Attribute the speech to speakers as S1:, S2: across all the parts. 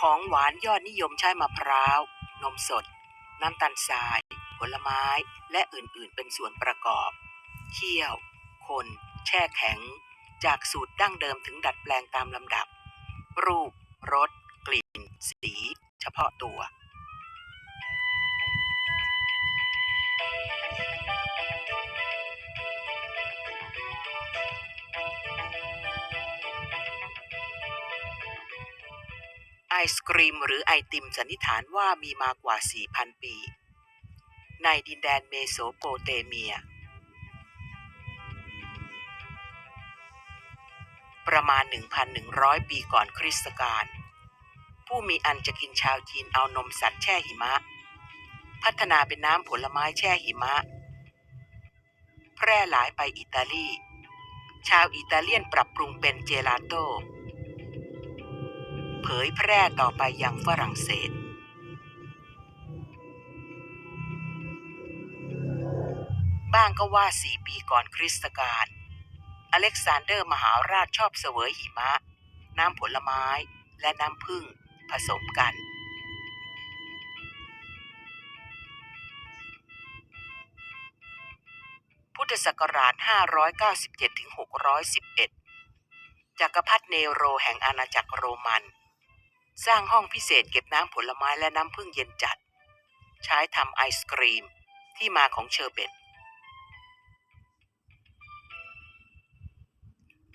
S1: ของหวานยอดนิยมใช้มะพร้าว นมสด น้ำตาลทราย ผลไม้ และอื่นๆ เป็นส่วนประกอบ เคี่ยว คน แช่แข็ง จากสูตรดั้งเดิมถึงดัดแปลงตามลำดับ รูป รส กลิ่น สี เฉพาะตัว ไอศกรีมหรือไอติมสันนิษฐานว่ามีมากว่า 4,000 ปี ในดินแดนเมโสโปเตเมีย ประมาณ 1,100 ปีก่อนคริสต์กาลผู้มีอันจะกินชาวจีนเอานมสัตว์แช่หิมะ พัฒนาเป็นน้ำผลไม้แช่หิมะ แพร่หลายไปอิตาลี ชาวอิตาเลียนปรับปรุงเป็นเจลาโต้ เผยแพร่ต่อไปยังฝรั่งเศส บ้างก็ว่าสี่ปีก่อนคริสตกาลอเล็กซานเดอร์มหาราชชอบเสวยหิมะ น้ำผลไม้และน้ำผึ้งผสมกัน พุทธศักราช 597-611 จักรพรรดิเนโรแห่งอาณาจักรโรมัน สร้างห้องพิเศษเก็บน้ำผลไม้และน้ำผึ้งเย็นจัด ใช้ทำไอศกรีมที่มาของเชอร์เบต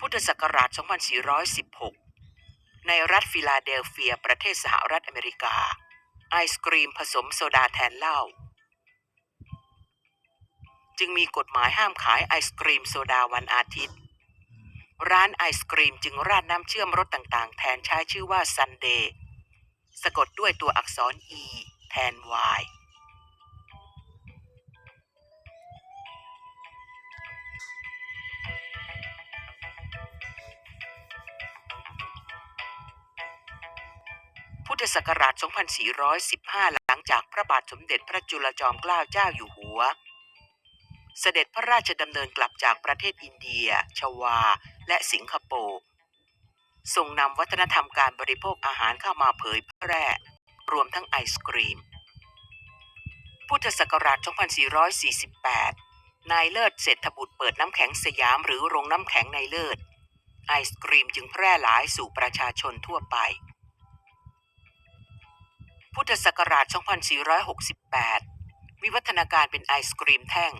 S1: พุทธศักราช 2416 ในรัฐฟิลาเดลเฟีย ประเทศสหรัฐอเมริกา ไอศกรีมผสมโซดาแทนเหล้า จึงมีกฎหมายห้ามขายไอศกรีมโซดาวันอาทิตย์ ร้านไอศกรีมจึงราดน้ำเชื่อมรสต่างๆ แทนใช้ชื่อว่าซันเดย์สะกดด้วยตัวอักษร E แทน Y พุทธศักราช 2415 หลังจากพระบาทสมเด็จพระจุลจอมเกล้าเจ้าอยู่หัว เสด็จพระราชดำเนินกลับจากประเทศอินเดีย ชวา และสิงคโปร์ทรงนำวัฒนธรรมการบริโภคอาหารเข้ามาเผยแพร่ รวมทั้งไอศกรีม พุทธศักราช 2448 นายเลิศเศรษฐบุตรเปิดน้ำแข็งสยามหรือโรงน้ำแข็งในเลิศ ไอศกรีมจึงแพร่หลายสู่ประชาชนทั่วไป พุทธศักราช 2468 วิวัฒนาการเป็นไอศกรีมแท่ง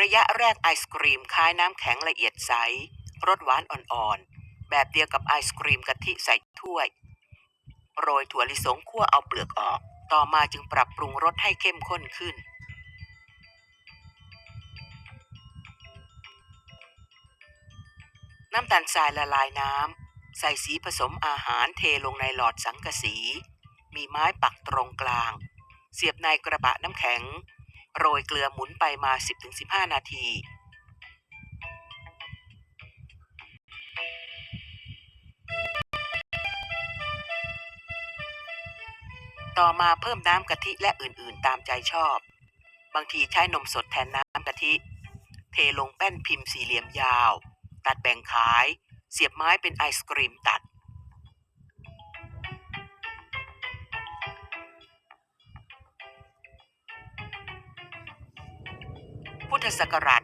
S1: ระยะแรกไอศกรีมคล้ายน้ำแข็งละเอียดใส รสหวานอ่อนๆ แบบเดียวกับไอศกรีมกะทิใส่ถ้วย โรยถั่วลิสงคั่วเอาเปลือกออก ต่อมาจึงปรับปรุงรสให้เข้มข้นขึ้น น้ำตาลทรายละลายน้ำ ใส่สีผสมอาหารเทลงในหลอดสังกะสี มีไม้ปักตรงกลาง เสียบในกระบะน้ำแข็ง โรยเกลือหมุนไปมา 10-15 นาที ต่อมาเพิ่มน้ำกะทิและอื่นๆ ตามใจชอบ บางทีใช้นมสดแทนน้ำกะทิ เทลงแป้นพิมพ์สี่เหลี่ยมยาว ตัดแบ่งขาย เสียบไม้เป็นไอศกรีมตัด พุทธศักราช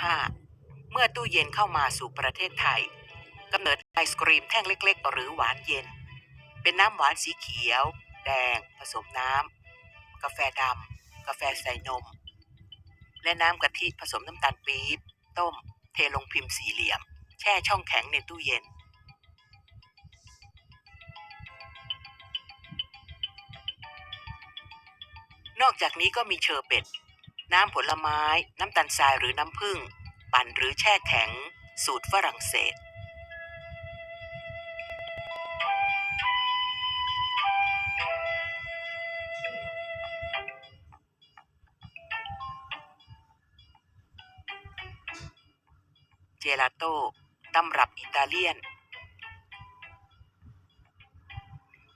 S1: 2485 เมื่อตู้เย็นเข้ามาสู่ประเทศไทยกำเนิดไอศกรีมแท่งเล็กๆ หรือหวานเย็น เป็นน้ำหวานสีเขียว แดง ผสมน้ำ กาแฟดำ กาแฟใส่นม และน้ำกะทิผสมน้ำตาลปี๊บ ต้ม เทลงพิมพ์สี่เหลี่ยม แช่ช่องแข็งในตู้เย็นนอกจากนี้ก็มีเชอร์เบต น้ำผลไม้ น้ำตาลทรายหรือน้ำผึ้ง ปั่นหรือแช่แข็ง สูตรฝรั่งเศส เจลาโต้ตำรับอิตาเลียน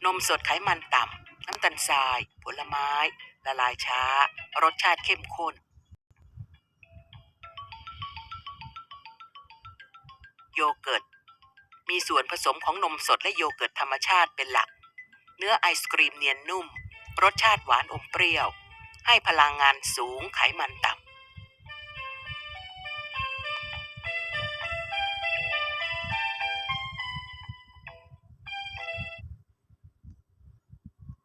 S1: นมสดไขมันต่ำำตาลทราย ผลไม้ ละลายช้า รสชาติเข้มข้น โยเกิร์ต มีส่วนผสมของนมสดและโยเกิร์ตธรรมชาติเป็นหลัก เนื้อไอศกรีมเนียนนุ่ม รสชาติหวานอมเปรี้ยว ให้พลังงานสูงไขมันต่ำ